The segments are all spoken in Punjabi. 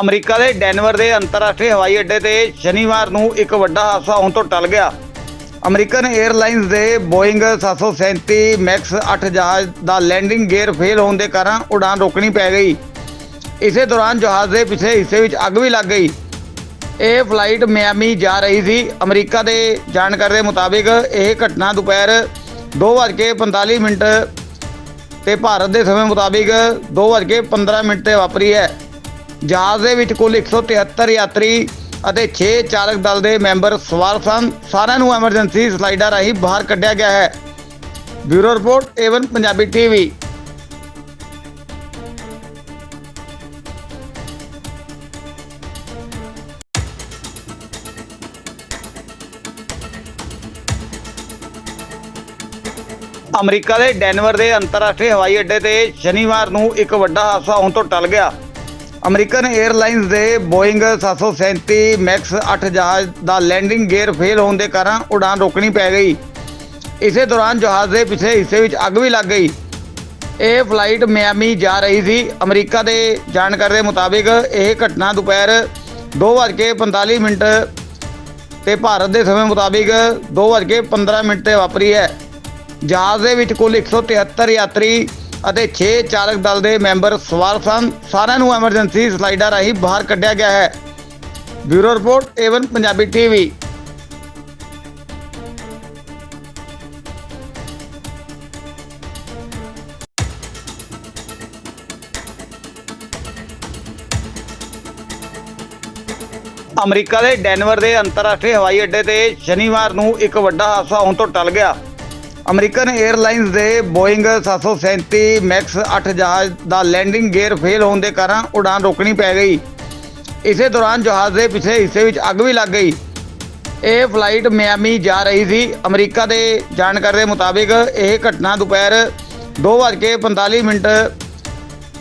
ਅਮਰੀਕਾ ਦੇ ਡੈਨਵਰ ਦੇ ਅੰਤਰਰਾਸ਼ਟਰੀ ਹਵਾਈ ਅੱਡੇ ਤੇ ਸ਼ਨੀਵਾਰ ਨੂੰ ਇੱਕ ਵੱਡਾ ਹਾਦਸਾ ਹੋਣ ਤੋਂ ਟਲ ਗਿਆ। ਅਮਰੀਕਨ 에ਅਰਲਾਈਨਸ ਦੇ ਬੋਇੰਗ 737 ਮੈਕਸ 8 ਜਹਾਜ਼ ਦਾ ਲੈਂਡਿੰਗ ਗੇਅਰ ਫੇਲ ਹੋਣ ਦੇ ਕਾਰਨ ਉਡਾਨ ਰੋਕਣੀ ਪੈ ਗਈ। ਇਸੇ ਦੌਰਾਨ ਜਹਾਜ਼ ਦੇ ਪਿਛਲੇ ਹਿੱਸੇ ਵਿੱਚ ਅੱਗ ਵੀ ਲੱਗ ਗਈ। ਇਹ ਫਲਾਈਟ ਮਿਆਮੀ ਜਾ ਰਹੀ ਸੀ। ਅਮਰੀਕਾ ਦੇ ਜਾਣਕਾਰੀ ਦੇ ਮੁਤਾਬਿਕ ਇਹ ਘਟਨਾ ਦੁਪਹਿਰ 2:45 ਮਿੰਟ ਤੇ ਭਾਰਤ ਦੇ ਸਮੇਂ ਮੁਤਾਬਿਕ 2:15 ਮਿੰਟ ਤੇ ਵਾਪਰੀ ਹੈ। ਜਹਾਜ਼ ਦੇ ਵਿੱਚ ਕੁੱਲ 173 ਯਾਤਰੀ ਅਤੇ 6 ਚਾਲਕ ਦਲ ਦੇ ਮੈਂਬਰ ਸਵਾਰ ਸਨ। ਸਾਰਿਆਂ ਨੂੰ ਐਮਰਜੈਂਸੀ ਸਲਾਈਡਾਂ ਰਾਹੀਂ ਬਾਹਰ ਕੱਢਿਆ ਗਿਆ ਹੈ। Bureau report, Avon, Punjabi TV. America ਦੇ ਡੈਨਵਰ ਦੇ ਅੰਤਰਰਾਸ਼ਟਰੀ ਹਵਾਈ ਅੱਡੇ ਤੇ ਸ਼ਨੀਵਾਰ ਨੂੰ ਇੱਕ ਵੱਡਾ ਹਾਦਸਾ ਹੋਣ ਤੋਂ ਟਲ ਗਿਆ। ਅਮਰੀਕਨ 에ਅਰਲਾਈਨਸ ਦੇ ਬੋਇੰਗ 737 ਮੈਕਸ 8 ਜਹਾਜ਼ ਦਾ ਲੈਂਡਿੰਗ ਗੇਅਰ ਫੇਲ ਹੋਣ ਦੇ ਕਾਰਨ ਉਡਾਨ ਰੋਕਣੀ ਪੈ ਗਈ। ਇਸੇ ਦੌਰਾਨ ਜਹਾਜ਼ ਦੇ ਪਿਛਲੇ ਹਿੱਸੇ ਵਿੱਚ ਅੱਗ ਵੀ ਲੱਗ ਗਈ। ਇਹ ਫਲਾਈਟ ਮਿਆਮੀ ਜਾ ਰਹੀ ਸੀ। ਅਮਰੀਕਾ ਦੇ ਜਾਣਕਾਰੀ ਦੇ ਮੁਤਾਬਿਕ ਇਹ ਘਟਨਾ ਦੁਪਹਿਰ 2:45 ਮਿੰਟ ਤੇ ਭਾਰਤ ਦੇ ਸਮੇਂ ਮੁਤਾਬਿਕ 2:15 ਮਿੰਟ ਤੇ ਵਾਪਰੀ ਹੈ। ਜਹਾਜ਼ ਦੇ ਵਿੱਚ ਕੁੱਲ 173 ਯਾਤਰੀ ਅਤੇ 6 ਚਾਲਕ ਦਲ ਦੇ ਮੈਂਬਰ ਸਵਾਰ ਸਨ। ਸਾਰਿਆਂ ਨੂੰ ਐਮਰਜੈਂਸੀ ਸਲਾਈਡਾਂ ਰਾਹੀਂ ਬਾਹਰ ਕੱਢਿਆ ਗਿਆ ਹੈ। Bureau report, Avon, Punjabi TV. America ਦੇ ਡੈਨਵਰ ਦੇ ਅੰਤਰਰਾਸ਼ਟਰੀ ਹਵਾਈ ਅੱਡੇ ਤੇ ਸ਼ਨੀਵਾਰ ਨੂੰ ਇੱਕ ਵੱਡਾ ਹਾਦਸਾ ਹੋਣ ਤੋਂ ਟਲ ਗਿਆ। ਅਮਰੀਕਨ 에ਅਰਲਾਈਨਸ ਦੇ ਬੋਇੰਗ 737 ਮੈਕਸ 8 ਜਹਾਜ਼ ਦਾ ਲੈਂਡਿੰਗ ਗੇਅਰ ਫੇਲ ਹੋਣ ਦੇ ਕਾਰਨ ਉਡਾਨ ਰੋਕਣੀ ਪੈ ਗਈ। ਇਸੇ ਦੌਰਾਨ ਜਹਾਜ਼ ਦੇ ਪਿਛਲੇ ਹਿੱਸੇ ਵਿੱਚ ਅੱਗ ਵੀ ਲੱਗ ਗਈ। ਇਹ ਫਲਾਈਟ ਮਿਆਮੀ ਜਾ ਰਹੀ ਸੀ। ਅਮਰੀਕਾ ਦੇ ਜਾਣਕਾਰੀ ਦੇ ਮੁਤਾਬਿਕ ਇਹ ਘਟਨਾ ਦੁਪਹਿਰ 2:45 ਮਿੰਟ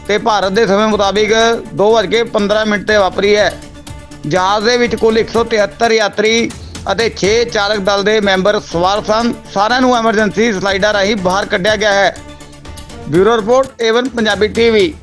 ਤੇ ਭਾਰਤ ਦੇ ਸਮੇਂ ਮੁਤਾਬਿਕ 2:15 ਮਿੰਟ ਤੇ ਵਾਪਰੀ ਹੈ। ਜਹਾਜ਼ ਦੇ ਵਿੱਚ ਕੁੱਲ 173 ਯਾਤਰੀ ਅਤੇ 6 ਚਾਲਕ ਦਲ ਦੇ ਮੈਂਬਰ ਸਵਾਰ ਸਨ। ਸਾਰਿਆਂ ਨੂੰ ਐਮਰਜੈਂਸੀ ਸਲਾਈਡਾਂ ਰਾਹੀਂ ਬਾਹਰ ਕੱਢਿਆ ਗਿਆ ਹੈ। Bureau report Avon Punjabi TV